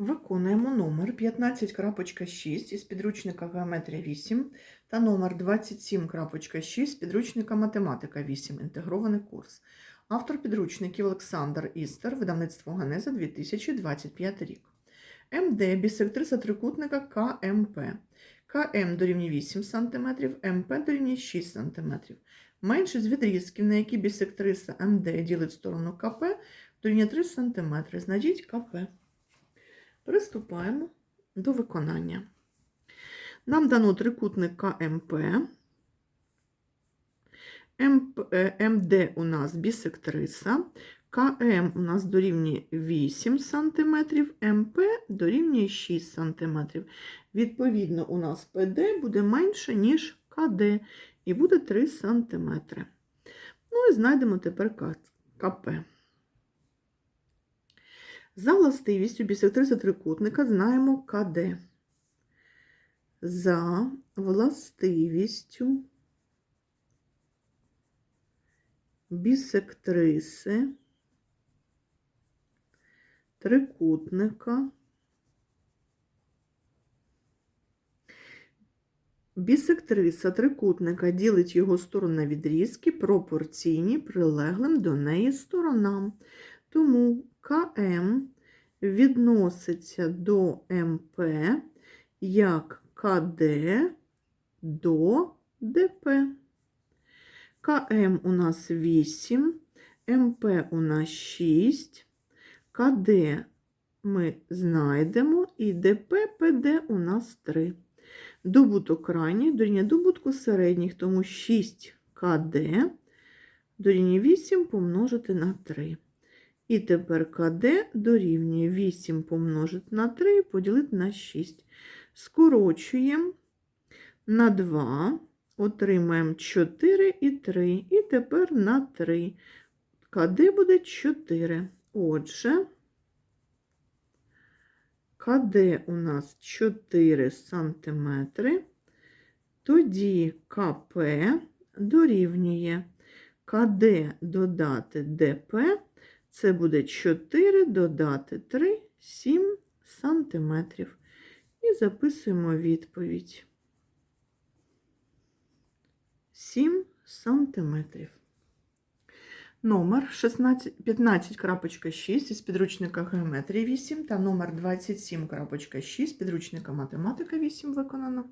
Виконуємо номер 15.6 із підручника Геометрія 8 та номер 27.6 з підручника Математика 8. Інтегрований курс. Автор підручників Олександр Істер, видавництво Ганеза 2025 рік. МД бісектриса трикутника КМП. КМ дорівнює 8 см, МП дорівнює 6 см. Менше з відрізків, на які бісектриса МД ділить сторону КП, дорівнює 3 см. Знайдіть КП. Приступаємо до виконання. Нам дано трикутник КМП. МП, е, МД у нас бісектриса, КМ у нас дорівнює 8 см, МП дорівнює 6 см. Відповідно, у нас ПД буде менше, ніж КД, і буде 3 см. Ну і знайдемо тепер КП. За властивістю бісектриси трикутника знаємо КД. За властивістю бісектриси трикутника. Бісектриса трикутника ділить його сторони відрізки пропорційні прилеглим до неї сторонам. Тому КМ відноситься до МП як КД до ДП. КМ у нас 8, МП у нас 6, КД ми знайдемо і ДП, ПД у нас 3. Добуток крайніх дорівнює добутку середніх, тому 6 КД дорівнює 8 помножити на 3. І тепер КД дорівнює 8 помножити на 3 і поділити на 6. Скорочуємо на 2, отримаємо 4 і 3. І тепер на 3. КД буде 4. Отже, КД у нас 4 см. Тоді КП дорівнює КД додати ДП. Це буде 4 додати 3, 7 сантиметрів. І записуємо відповідь. 7 сантиметрів. Номер 15.6 із підручника Геометрії 8 та номер 27.6 з підручника Математика 8 виконано.